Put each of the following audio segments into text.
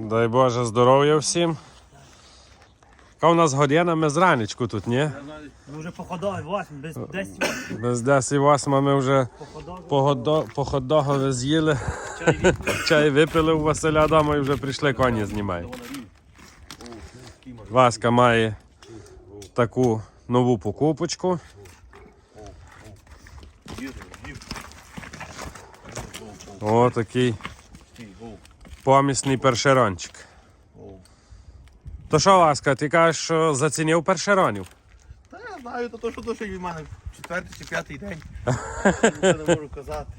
Дай Боже здоров'я всім. Яка у нас година, ми зранечку тут, ні? Ми вже походили 8, без 10 Без 10 8 ми вже походогове з'їли, Чай випили у Василя дома і вже прийшли коні знімають. Васька має таку нову покупочку. О, такий. Помісний першерончик. То що, Васька, ти кажеш, що зацінив першеронів? Та я знаю, то, то що то, що від мене четвертий чи п'ятий день. Я не можу казати.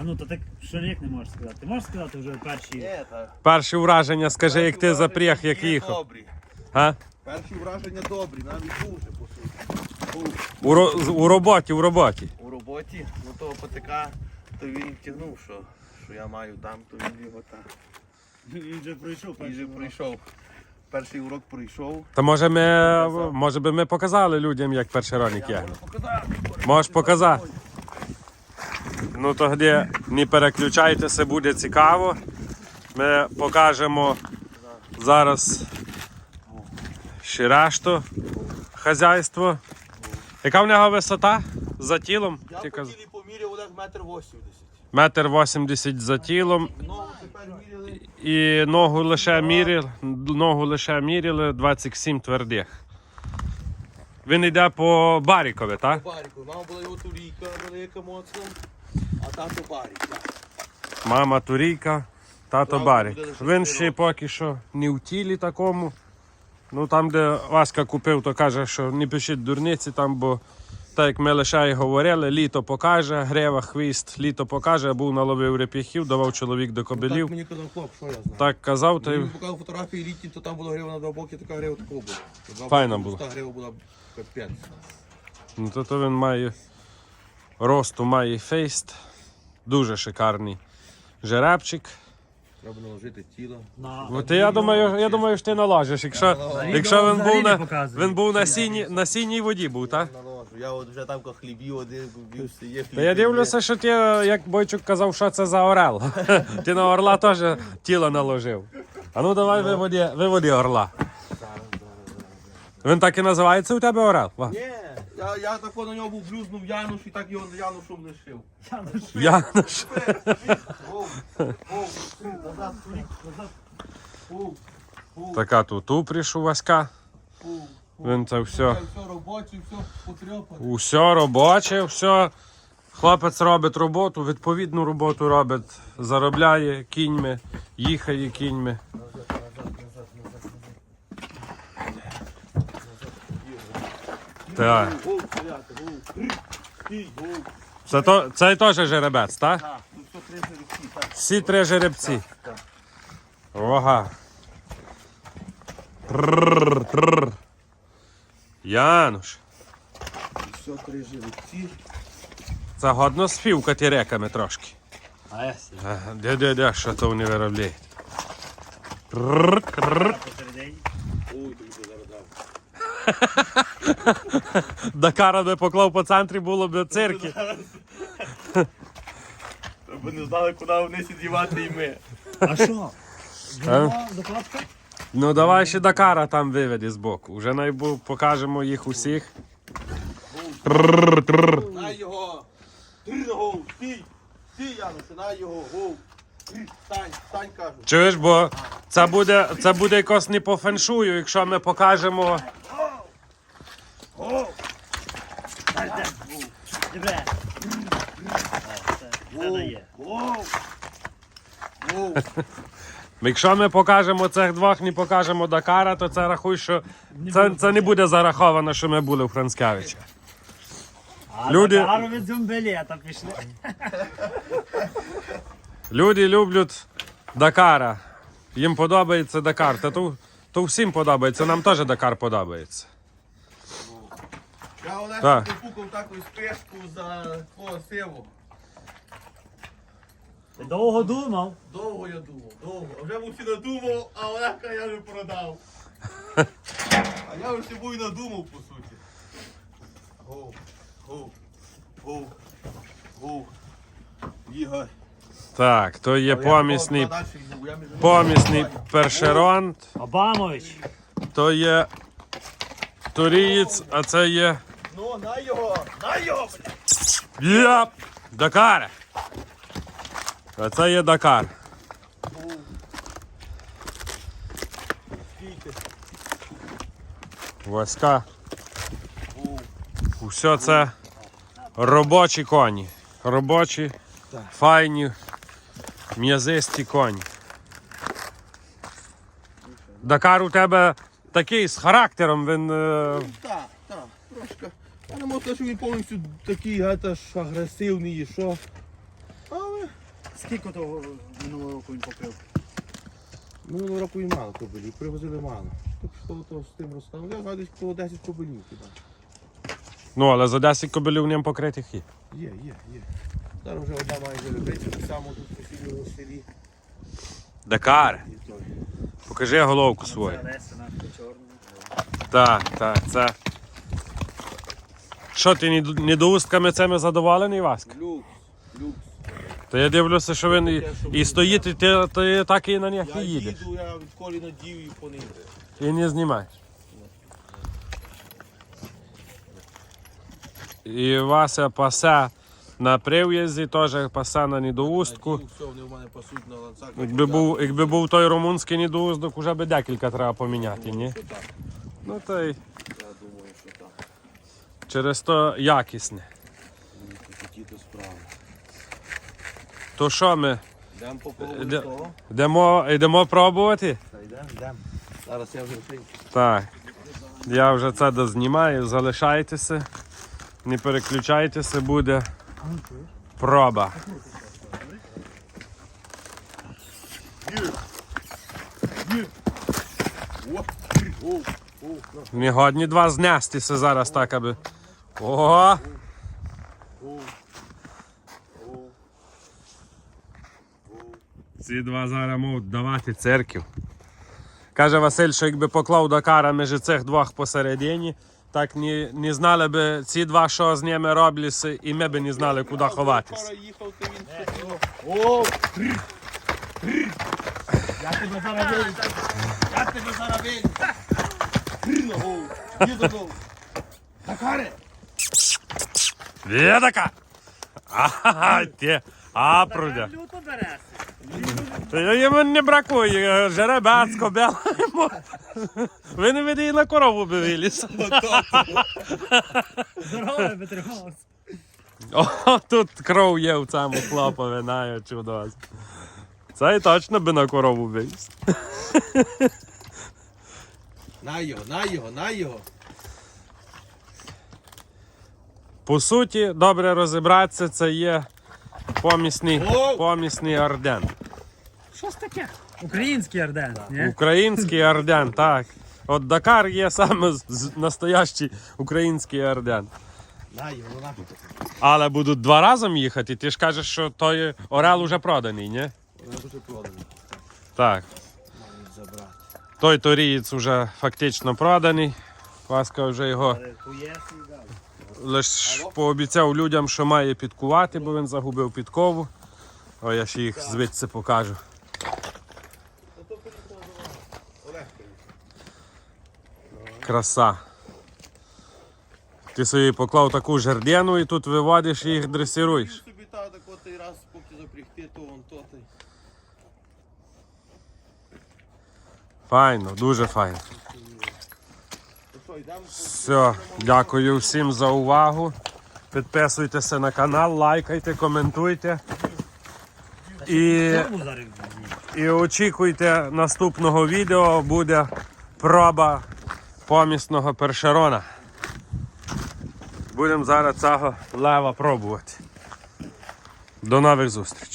А ну то ти що рік не можеш сказати. Ти можеш сказати вже перші. Є, та. Перші враження, скажи, як ти запряг, як є їхав. Добрі. А? Перші враження добрі, навіть дуже по суті. У, ро- у роботі, у роботі. У роботі, ну того потика, то він тягнув, що, що я маю там, то він його так. Він вже пройшов Він перший же урок. пройшов. Перший урок пройшов. То може ми, може би ми показали людям, як першеронік Я є. можу показати. Можеш показати? Ну тоді не переключайтеся, буде цікаво. Ми покажемо зараз ще решту хазяйство. Яка в нього висота за тілом? Я по тілі поміряв Олег метр вісімдесят. Метр вісімдесят за тілом міряли. І ногу лише міряли, ногу лише міряли 27 твердих. Він йде по Барікові, так? Баріку. Мама була його турійка велика моцна, а тато барік. Так. Мама Турійка, тато Правда, Барік. буде лише Він ще поки що не в тілі такому. Ну там, де Васька купив, то каже, що не пишіть дурниці там, бо так як ми лише й говорили, літо покаже, грева, хвіст, літо покаже, був наловив реп'яхів, давав чоловік до Так мені казав хлоп, що я знаю. Так казав, та й Він показав фотографії літні, то там була грива на два боки, така грива такого була. Два Файна була. Та грива була капець. ну, то, то він має росту, має фейст. Дуже шикарний жеребчик. Треба наложити тіло. На- От я думаю, я думаю, що ти наложиш. Якщо, якщо він був на він був на сіній, на сіній воді був, так? Я от вже там хлібів один бився, є хліб. Та я дивлюся, що ти, як Бойчук казав, що це за орел. Ти на орла теж тіло наложив. А ну давай виводи, виводи орла. Він так і називається у тебе орел? Ва. Ні, я, я так на нього був блюзнув Януш і так його Янушом лишив. Януш. Воу, Така тут упріш у Васька. Він це все. Все робоче, все потрьопане. Усе робоче, все. Хлопець робить роботу, відповідну роботу робить, заробляє кіньми, їхає кіньми. Так. Це то, цей теж жеребець, так? Так, тут три жеребці, так. Всі три жеребці. Ога. Трррр, трррр. Януш. Все три жеребці. Це годно співкати реками трошки. А я. Ага, Де, де, де, що то вони виробляють. Дакара би поклав по центрі, було б цирки. Ви не знали, куди вони дівати і ми. А що? Була докладка? Ну давай ще Дакара там виведи з боку. Вже найбу покажемо їх усіх. Трррр, трррр. На його. Ти його, стій. Стій, Януше, на його, гоу. Стань, стань, кажу. Чуєш, бо це буде, це буде якось не по феншую, якщо ми покажемо. Добре. Це дає. Воу. Воу. Якщо ми покажемо цих двох, не покажемо Дакара, то це рахуй, що це, це не буде зараховано, що ми були у Францкевича. Люди- Гарно від зумбелета пішли. Люди люблять Дакара. Їм подобається Дакар. Та то, то всім подобається, нам теж Дакар подобається. Я Олег Так. попукав таку спешку за твого сиву. Ти довго думав? Довго я думав, довго. А вже був всі надумав, а Олега я вже продав. А я вже собою надумав, по суті. Гоу, гоу, гоу, гоу. Ігор. Так, то є Але я помісний, подальше йду, я між ними помісний буваю. першерон, Обамович. то є турієць, а це є Ну, на його, на його, блядь. Єп! Дакар! А це є Дакар. Васька. Усе це робочі коні. Робочі, файні, м'язисті коні. Дакар у тебе такий з характером, він. е, Так, так, трошки. Я не можу сказати, що він повністю такий гета ж агресивний і що. Скільки того минулого року він покрив? минулого року і мало кобилів, привозили мало. Так що то з тим розказав. Я гадаю, коло 10 кобилів хіба. Ну, але за 10 кобилів ньому покритих є. Є, є, є. Зараз вже одна майже любить, так само тут по сільному селі. Дакар, І той. покажи головку свою. Це наша чорна. Так, так, це. Що ти недоустками цими задоволений, Васька? Люкс. То я дивлюся, що він і, і стоїть, і ти, ти так і на них і Я їдеш. їду, я відколи надів і по ним. І не знімаєш. І Вася пасе на прив'язі, теж пасе на недоустку. Надів, все, вони в мене пасуть на ланцах. Якби був, якби був той румунський недоуздок, вже би декілька треба поміняти, ні? Так? Ну то й Я думаю, що так. через то якісне. Мені тут такі то справи. То що ми Йдемо по колу Де- того. йдемо, йдемо пробувати? Та йдемо, йдемо. Зараз я вже швидше. Так. Я вже це дознімаю, залишайтеся. Не переключайтеся, буде проба. Не годні два знестися зараз так, аби. О! о, о. Ці два зараз можуть давати церків. Каже Василь, що якби поклав Дакара між цих двох посередині, так не, не знали би ці два, що з ними роблять, і ми б не знали, куди. О, Я тебе зараз я тебе зараз додому. Дакаре. Є така! Ага, а прудя. Люто береться. Та Йому не бракує, жеребець, кобела. Ви не виді на корову би виліз. Здорове би трималося. О, тут кров є в цьому хлопові, знаю, чудо. Це і точно би на корову виліз. На його, на його, на його. По суті, добре розібратися, це є помісний, помісний орден. Що ж таке? Український орден, ні? Український орден, так. От Дакар є саме з- з- настоящий український орден. Але будуть два разом їхати, ти ж кажеш, що той Орел уже проданий, ні? Так. Той торієць вже фактично проданий. Васка вже його лише пообіцяв людям, що має підкувати, бо він загубив підкову. О, я ще їх звідси покажу. Краса. Ти собі поклав таку жердяну і тут виводиш і їх дресируєш. собі так от раз поки запрягти, то вон то. Файно, дуже файно. Все, дякую всім за увагу. Підписуйтеся на канал, лайкайте, коментуйте. І, і очікуйте наступного відео. Буде проба помісного першерона. Будемо зараз цього лева пробувати. До нових зустрічей.